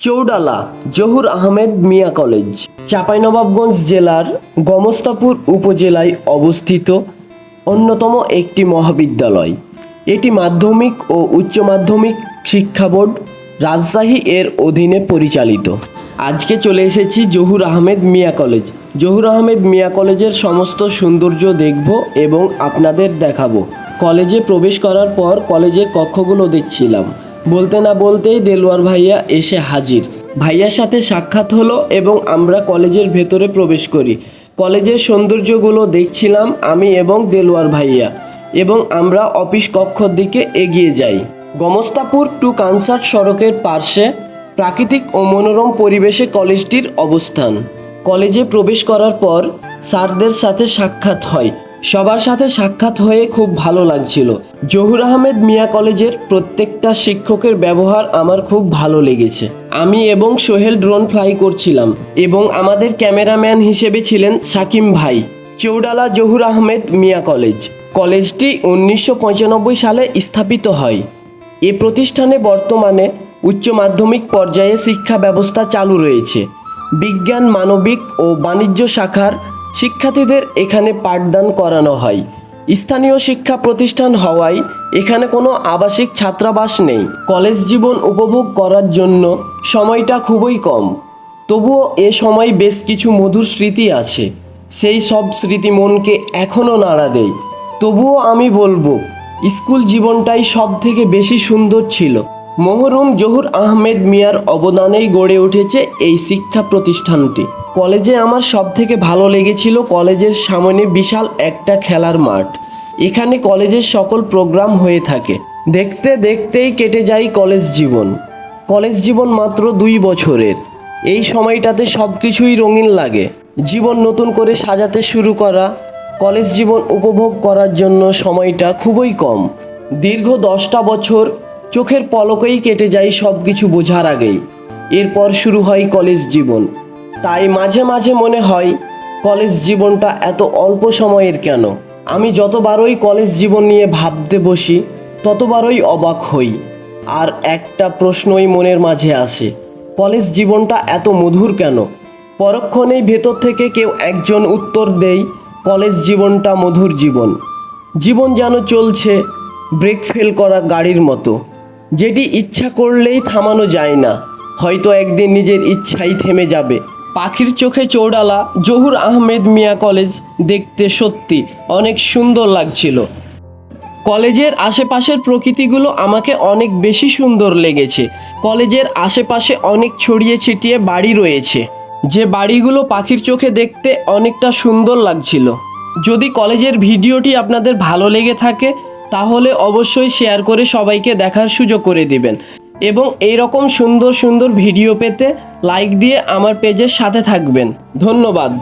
Chowdala, Zahur Ahmed Mia college, Chapainawabganj জেলার গমস্তাপুর উপজেলায় অবস্থিত অন্যতম একটি মহাবিদ্যালয়। এটি মাধ্যমিক ও উচ্চ মাধ্যমিক শিক্ষা বোর্ড রাজশাহী এর অধীনে পরিচালিত। আজকে চলে এসেছি জহুর আহমেদ মিয়া কলেজ। জহুর আহমেদ মিয়া কলেজের সমস্ত সৌন্দর্য দেখব এবং আপনাদের দেখাবো। কলেজে প্রবেশ করার পর কলেজের কক্ষগুলো দেখছিলাম। বলতে না বলতেই দেলোয়ার ভাইয়া এসে হাজির। ভাইয়ার সাথে সাক্ষাৎ হলো এবং আমরা কলেজের ভেতরে প্রবেশ করি। কলেজের সৌন্দর্যগুলো দেখছিলাম আমি এবং দেলোয়ার ভাইয়া এবং আমরা অফিস কক্ষর দিকে এগিয়ে যাই। গমস্তাপুর টু কানসার্ট সড়কের পার্শ্বে প্রাকৃতিক ও মনোরম পরিবেশে কলেজটির অবস্থান। কলেজে প্রবেশ করার পর স্যারদের সাথে সাক্ষাৎ হয়। সবার সাথে সাক্ষাৎ হয়ে খুব ভালো লাগছিল। জহুর আহমেদ মিয়া কলেজের প্রত্যেকটা শিক্ষকের ব্যবহার আমার খুব ভালো লেগেছে। আমি এবং সোহেল ড্রোন ফ্লাই করছিলাম এবং আমাদের ক্যামেরাম্যান হিসেবে ছিলেন সাকিম ভাই। চৌডালা জহুর আহমেদ মিয়া কলেজ। কলেজটি উনিশশো পঁচানব্বই সালে স্থাপিত হয়। এ প্রতিষ্ঠানে বর্তমানে উচ্চ মাধ্যমিক পর্যায়ে শিক্ষা ব্যবস্থা চালু রয়েছে। বিজ্ঞান, মানবিক ও বাণিজ্য শাখার শিক্ষার্থীদের এখানে পাঠদান করানো হয়। স্থানীয় শিক্ষা প্রতিষ্ঠান হওয়ায় এখানে কোনো আবাসিক ছাত্রাবাস নেই। কলেজ জীবন উপভোগ করার জন্য সময়টা খুবই কম। তবুও এ সময় বেশ কিছু মধুর স্মৃতি আছে। সেই সব স্মৃতি মনকে এখনও নাড়া দেয়। তবুও আমি বলব, স্কুল জীবনটাই সব থেকে বেশি সুন্দর ছিল। মহরুম জহুর আহমেদ মিয়ার অবদানেই গড়ে উঠেছে এই শিক্ষা প্রতিষ্ঠানটি। কলেজে আমার সব থেকে ভালো লেগেছিল কলেজের সামনে বিশাল একটা খেলার মাঠ। এখানে কলেজের সকল প্রোগ্রাম হয়ে থাকে। দেখতে দেখতেই কেটে যায় কলেজ জীবন। কলেজ জীবন মাত্র দুই বছরের। এই সময়টাতে সব কিছুই রঙিন লাগে। জীবন নতুন করে সাজাতে শুরু করা, কলেজ জীবন উপভোগ করার জন্য সময়টা খুবই কম। দীর্ঘ দশটা বছর চোখের পলকেই কেটে যায় সব কিছু বোঝার আগেই। এরপর শুরু হয় কলেজ জীবন। তাই মাঝে মাঝে মনে হয়, কলেজ জীবনটা এত অল্প সময়ের কেন? আমি যতবারই কলেজ জীবন নিয়ে ভাবতে বসি, ততবারই অবাক হই। আর একটা প্রশ্নই মনের মাঝে আসে, কলেজ জীবনটা এত মধুর কেন? পরক্ষণেই ভেতর থেকে কেউ একজন উত্তর দেই কলেজ জীবনটা মধুর জীবন। জীবন যেন চলছে, ব্রেক ফেল করা গাড়ির মতো। যেটি ইচ্ছা করলেই থামানো যায় না, হয়তো একদিন নিজের ইচ্ছাই থেমে যাবে। পাখির চোখে চৌডালা জহুর আহমেদ মিয়া কলেজ দেখতে সত্যি অনেক সুন্দর লাগছিল। কলেজের আশেপাশের প্রকৃতিগুলো আমাকে অনেক বেশি সুন্দর লেগেছে। কলেজের আশেপাশে অনেক ছড়িয়ে ছিটিয়ে বাড়ি রয়েছে। যে বাড়িগুলো পাখির চোখে দেখতে অনেকটা সুন্দর লাগছিল। যদি কলেজের ভিডিওটি আপনাদের ভালো লেগে থাকে, তাহলে অবশ্যই শেয়ার করে সবাইকে দেখার সুযোগ করে দিবেন। এবং এই রকম সুন্দর সুন্দর ভিডিও পেতে লাইক দিয়ে আমার পেজের সাথে থাকবেন। ধন্যবাদ।